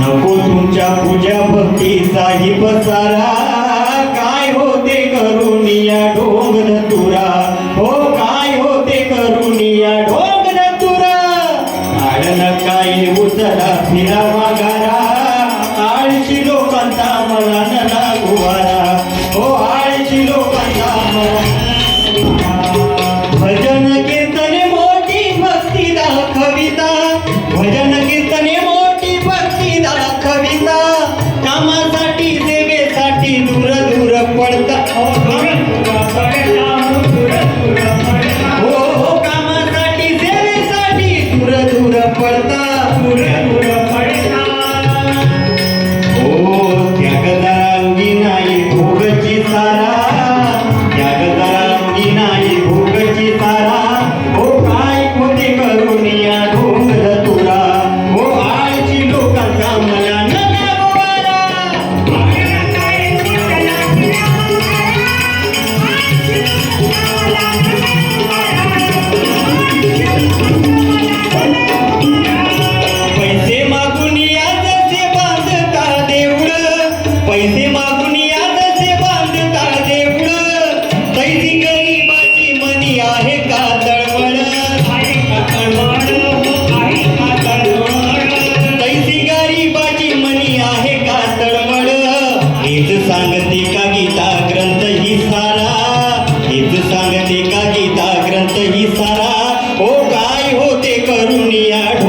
नको तुमच्या पूजा भक्तीचाही पसारा. काय होते करून या ढोंग तुरा? हो काय होते करून या ढोंग तुरा? आड नका येऊ चला फिरा मागा सांगते का गीता ग्रंथ ही सारा. हेच सांगते का गीता ग्रंथ सारा? ओ काय होते करून या